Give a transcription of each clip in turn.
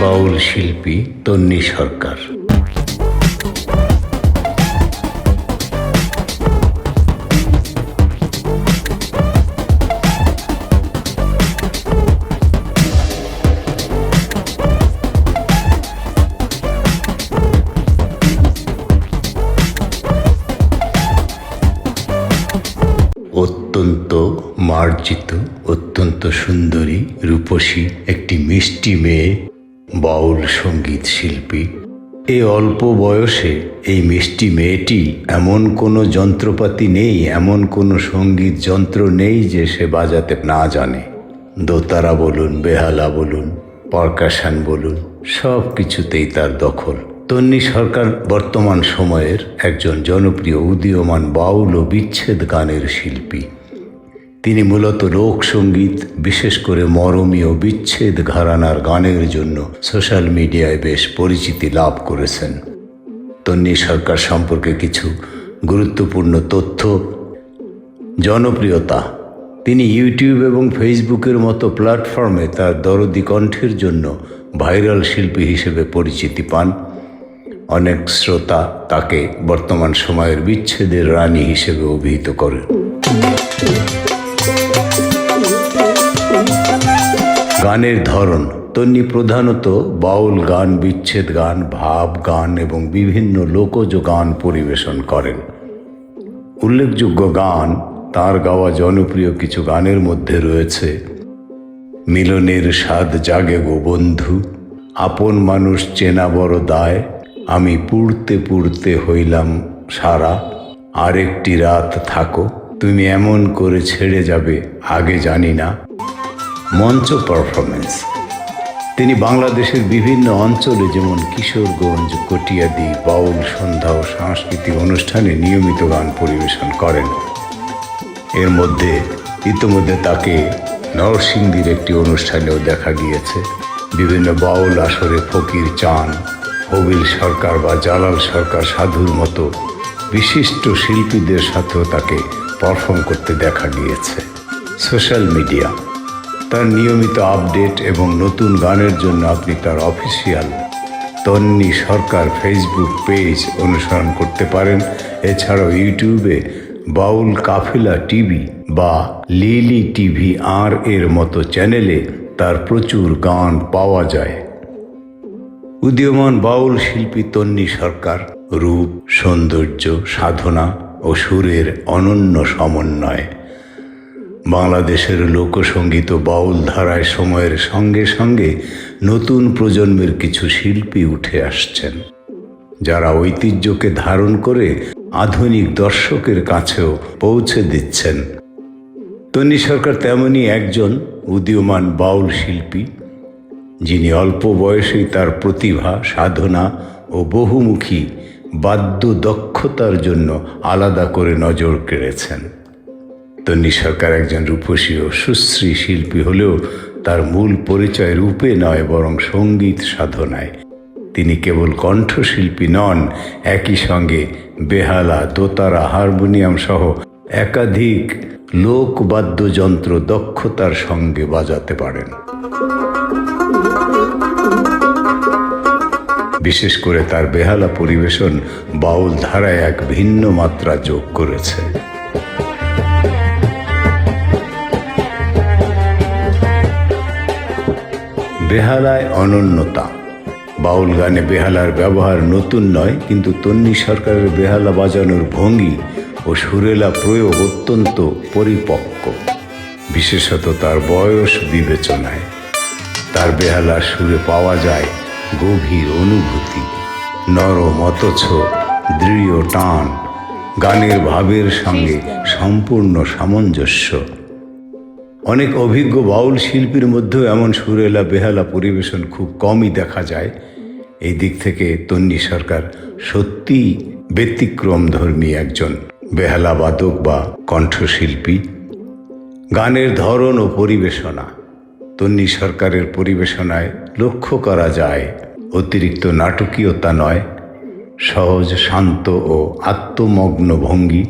বাউল শিল্পী তন্নি সরকার। অত্যন্ত মার্জিত অত্যন্ত সুন্দরী রূপসী একটি মিষ্টি মেয়ে বাউল সংগীত শিল্পী। এ অল্প বয়সে এই মিষ্টি মেয়েটি এমন কোনো যন্ত্রপাতি নেই, এমন কোনো সংগীত যন্ত্র নেই যে সে বাজাতে না জানে। দোতারা বলুন, বেহালা বলুন, পারকাশান বলুন, সব কিছুতেই তার দখল। তন্নি সরকার বর্তমান সময়ের একজন জনপ্রিয় উদীয়মান বাউল ও বিচ্ছেদ গানের শিল্পী। তিনি মূলত লোকসঙ্গীত বিশেষ করে মরমীয় বিচ্ছেদ ঘরানার গানের জন্য সোশ্যাল মিডিয়ায় বেশ পরিচিতি লাভ করেছেন। তন্নি সরকার সম্পর্কে কিছু গুরুত্বপূর্ণ তথ্য, জনপ্রিয়তা, তিনি ইউটিউব এবং ফেসবুকের মতো প্ল্যাটফর্মে তার দরদি কণ্ঠের জন্য ভাইরাল শিল্পী হিসেবে পরিচিতি পান। অনেক শ্রোতা তাকে বর্তমান সময়ের বিচ্ছেদের রানী হিসেবে অভিহিত করেন। গানের ধরন। তন্নি প্রধানত বাউল গান, বিচ্ছেদ গান, ভাব গান এবং বিভিন্ন লোকজ গান পরিবেশন করেন। উল্লেখযোগ্য গান, তার গাওয়া জনপ্রিয় কিছু গানের মধ্যে রয়েছে, মিলনের স্বাদ জাগে গো বন্ধু, আপন মানুষ চেনা বড় দায়, আমি পুড়তে পুড়তে হইলাম সারা, আরেকটি রাত থাকো, তুমি এমন করে ছেড়ে যাবে, আগে জানি না। মঞ্চ পারফরমেন্স তিনি বাংলাদেশের বিভিন্ন অঞ্চলে যেমন কিশোরগঞ্জ, কটিয়াদি, বাউল, সন্ধ্যা ও সাংস্কৃতিক অনুষ্ঠানে নিয়মিত গান পরিবেশন করেন। এর মধ্যে ইতোমধ্যে তাকে নরসিংদীর একটি অনুষ্ঠানেও দেখা গিয়েছে। বিভিন্ন বাউল আসরে ফকির চান, হবিল সরকার বা জালাল সরকার সাধুর মতো বিশিষ্ট শিল্পীদের সাথেও তাকে পারফর্ম করতে দেখা গিয়েছে। সোশ্যাল মিডিয়া তার নিয়মিত আপডেট এবং নতুন গানের জন্য আপনি তার official Tonni Sarkar Facebook page অনুসরণ করতে পারেন। এছাড়াও ইউটিউবে বাউল কাফিলা টিভি বা লিলি টিভি আর এর মতো চ্যানেলে তার প্রচুর গান পাওয়া যায়। উদীয়মান বাউল শিল্পী তন্নি সরকার রূপ, সৌন্দর্য, সাধনা ও সুরের অনন্য সমন্বয়। বাংলাদেশের লোকসঙ্গীত বাউল ধারায় সময়ের সঙ্গে সঙ্গে নতুন প্রজন্মের কিছু শিল্পী উঠে আসছেন, যারা ঐতিহ্যকে ধারণ করে আধুনিক দর্শকের কাছেও পৌঁছে দিচ্ছেন। তন্নি সরকার তেমনই একজন উদীয়মান বাউল শিল্পী, যিনি অল্প বয়সেই তার প্রতিভা, সাধনা ও বহুমুখী বাদ্য দক্ষতার জন্য আলাদা করে নজর কেড়েছেন। তন্নি সরকার একজন রূপসী ও সুশ্রী শিল্পী হলেও তার মূল পরিচয় রূপে নয়, বরং সংগীত সাধনায়। তিনি কেবল কণ্ঠশিল্পী নন, একই সঙ্গে বেহালা, দোতারা, হারমোনিয়াম সহ একাধিক লোকবাদ্যযন্ত্র দক্ষতার সঙ্গে বাজাতে পারেন। বিশেষ করে তার বেহালা পরিবেশন বাউল ধারায় এক ভিন্ন মাত্রা যোগ করেছে। বেহালায় অনন্যতা। বাউল গানে বেহালার ব্যবহার নতুন নয়, কিন্তু তন্নি সরকারের বেহালা বাজানোর ভঙ্গি ও সুরেলা প্রয়োগ অত্যন্ত পরিপক্ক। বিশেষত তার বয়স বিবেচনায়। তার বেহালার সুরে পাওয়া যায় গভীর অনুভূতি। নরম অথচ দৃঢ় টান। গানের ভাবের সঙ্গে সম্পূর্ণ সামঞ্জস্য। অনেক অভিজ্ঞ বাউল শিল্পীর মধ্যেও এমন সুরেলা বেহালা পরিবেশন খুব কমই দেখা যায়। এই দিক থেকে তন্নি সরকার সত্যিই ব্যতিক্রম ধর্মী একজন বেহালা বাদক বা কণ্ঠশিল্পী। গানের ধরন ও পরিবেশনা, তন্নি সরকারের পরিবেশনায় লক্ষ্য করা যায়, অতিরিক্ত নাটকীয়তা নয়, সহজ, শান্ত ও আত্মমগ্ন ভঙ্গি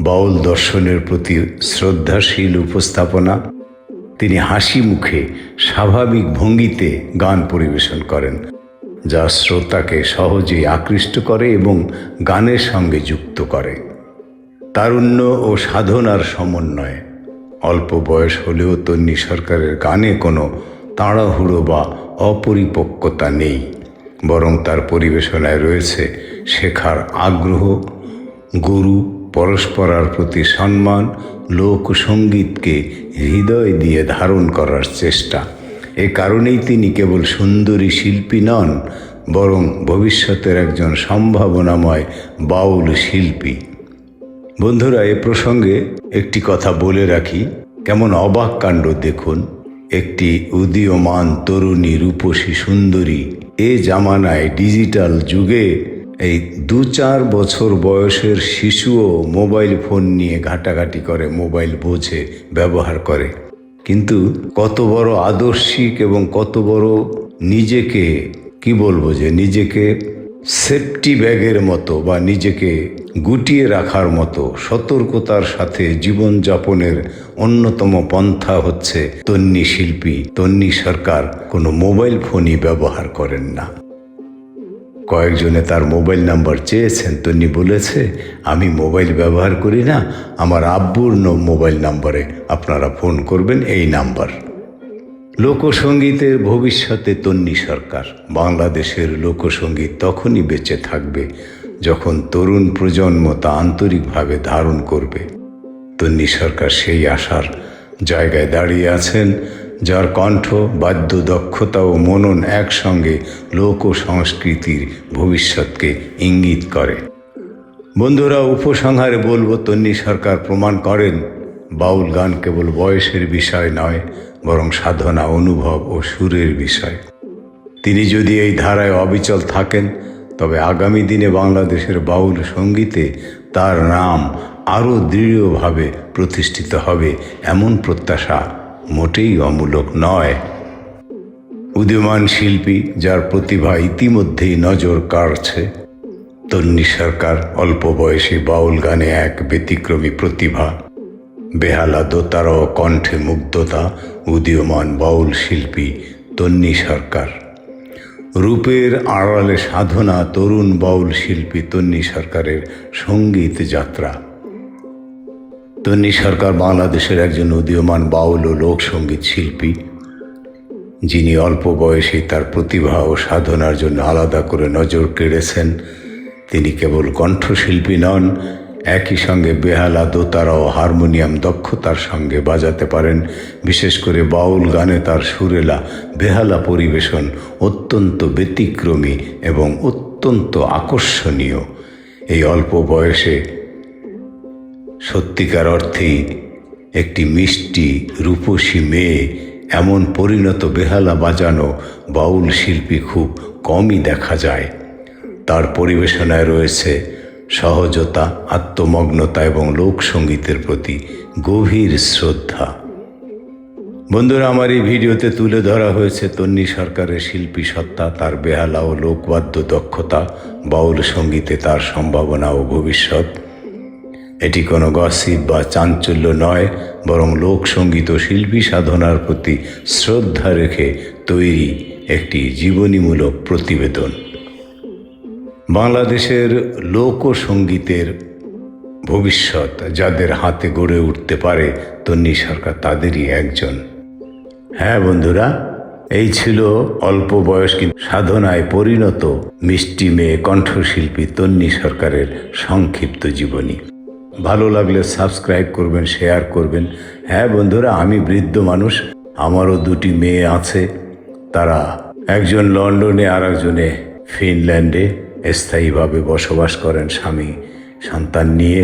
বাউল দর্শনের প্রতি শ্রদ্ধাশীল উপস্থাপনা, তিনি হাসি মুখে স্বাভাবিক ভঙ্গিতে গান পরিবেশন করেন, যা শ্রোতাকে সহজেই আকৃষ্ট করে এবং গানের সঙ্গে যুক্ত করে। তারুণ্য ও সাধনার সমন্বয়ে, অল্প বয়স হলেও তন্নি সরকারের গানে কোনো তাড়াহুড়ো বা অপরিপক্কতা নেই, বরং তার পরিবেশনায় রয়েছে শেখার আগ্রহ, গুরু পরস্পরার প্রতি সম্মান লোকসঙ্গীতকে হৃদয় দিয়ে ধারণ করার চেষ্টা। এ কারণেই তিনি কেবল সুন্দরী শিল্পী নন, বরং ভবিষ্যতের একজন সম্ভাবনাময় বাউল শিল্পী। বন্ধুরা, এ প্রসঙ্গে একটি কথা বলে রাখি। কেমন অবাক কাণ্ড দেখুন। একটি উদীয়মান তরুণী রূপসী সুন্দরী এ জামানায় ডিজিটাল যুগে এই দু চার বছর বয়সের শিশুও মোবাইল ফোন নিয়ে ঘাটাঘাটি করে, মোবাইল বোঝে, ব্যবহার করে। কিন্তু কত বড় আদর্শিক এবং কত বড় নিজেকে, কি বলব যে নিজেকে সেফটি ব্যাগের মতো বা নিজেকে গুটিয়ে রাখার মতো সতর্কতার সাথে জীবনযাপনের অন্যতম পন্থা হচ্ছে তন্নি শিল্পী। তন্নি সরকার কোনো মোবাইল ফোনই ব্যবহার করেন না। কয়েকজনে তার মোবাইল নাম্বার চেয়েছেন, তন্নি বলেছে, আমি মোবাইল ব্যবহার করি না, আমার আব্বুর মোবাইল নাম্বারে আপনারা ফোন করবেন এই নাম্বার। লোকসঙ্গীতের ভবিষ্যতে তন্নি সরকার। বাংলাদেশের লোকসঙ্গীত তখনই বেঁচে থাকবে যখন তরুণ প্রজন্ম তা আন্তরিকভাবে ধারণ করবে। তন্নি সরকার সেই আশার জায়গায় দাঁড়িয়ে আছেন যার কণ্ঠ বাদ্য দক্ষতা ও মনন একসঙ্গে লোক ও সংস্কৃতির ভবিষ্যৎকে ইঙ্গিত করে। বন্ধুরা, উপসংহারে বলব, তন্নি সরকার প্রমাণ করেন, বাউল গান কেবল বয়সের বিষয় নয়, বরং সাধনা, অনুভব ও সুরের বিষয়। তিনি যদি এই ধারায় অবিচল থাকেন, তবে আগামী দিনে বাংলাদেশের বাউল সঙ্গীতে তার নাম আরও দৃঢ়ভাবে প্রতিষ্ঠিত হবে এমন প্রত্যাশা মোটেই অমূলক নয়। উদীয়মান শিল্পী, যার প্রতিভা ইতিমধ্যেই নজর কাড়ছে। তন্নি সরকার, অল্প বয়সে বাউল গানে এক ব্যতিক্রমী প্রতিভা। বেহালা দোতারা ও কণ্ঠে মুগ্ধতা, উদীয়মান বাউল শিল্পী তন্নি সরকার। রূপের আড়ালে সাধনা তরুণ বাউল শিল্পী তন্নি সরকারের সংগীত যাত্রা। তন্নি সরকার বাংলাদেশের একজন উদীয়মান বাউল ও লোকসঙ্গীত শিল্পী, যিনি অল্প বয়সে তার প্রতিভা ও সাধনার জন্য আলাদা করে নজর কেড়েছেন। তিনি কেবল কণ্ঠশিল্পী নন, একই সঙ্গে বেহালা, দোতারা ও হারমোনিয়াম দক্ষতার সঙ্গে বাজাতে পারেন। বিশেষ করে বাউল গানে তার সুরেলা, বেহালা পরিবেশন অত্যন্ত ব্যতিক্রমী এবং অত্যন্ত আকর্ষণীয়। এই অল্প বয়সে সত্যিকার অর্থে একটি মিষ্টি, রূপসী মেয়ে, এমন পরিণত বেহালা বাজানো বাউল শিল্পী খুব কমই দেখা যায়। তার পরিবেশনায় রয়েছে সহজতা, আত্মমগ্নতা এবং লোকসঙ্গীতের প্রতি গভীর শ্রদ্ধা। বন্ধুরা, আমার এই ভিডিওতে তুলে ধরা হয়েছে তন্নি সরকারের শিল্পী সত্তা, তার বেহালা ও লোকবাদ্য দক্ষতা, বাউল সঙ্গীতে তার সম্ভাবনা ও ভবিষ্যৎ। এটি কোনো গসিপ বা চাঞ্চল্য নয়, বরং লোকসঙ্গীত ও শিল্পী সাধনার প্রতি শ্রদ্ধা রেখে তৈরি একটি জীবনীমূলক প্রতিবেদন। বাংলাদেশের লোকসঙ্গীতের ভবিষ্যৎ যাদের হাতে গড়ে উঠতে পারে, তন্নি সরকার তাদেরই একজন। হ্যাঁ বন্ধুরা, এই ছিল অল্প বয়স কিন্তু সাধনায় পরিণত মিষ্টি মেয়ে কণ্ঠশিল্পী তন্নি সরকারের সংক্ষিপ্ত জীবনী। ভালো লাগলে সাবস্ক্রাইব করবেন, শেয়ার করবেন। হ্যাঁ বন্ধুরা, আমি বৃদ্ধ মানুষ, আমারও দুটি মেয়ে আছে। তারা একজন লন্ডনে আর একজনে ফিনল্যান্ডে স্থায়ীভাবে বসবাস করেন স্বামী, সন্তান নিয়ে।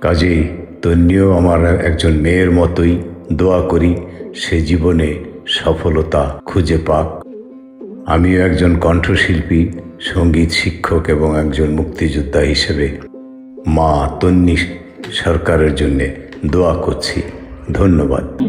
কাজেই তন্নিও আমার একজন মেয়ের মতোই দোয়া করি, সে জীবনে সফলতা খুঁজে পাক। আমিও একজন কণ্ঠশিল্পী, সংগীত শিক্ষক এবং একজন মুক্তিযোদ্ধা হিসেবে মা তন্নি সরকারের জন্যে দোয়া করছি। ধন্যবাদ।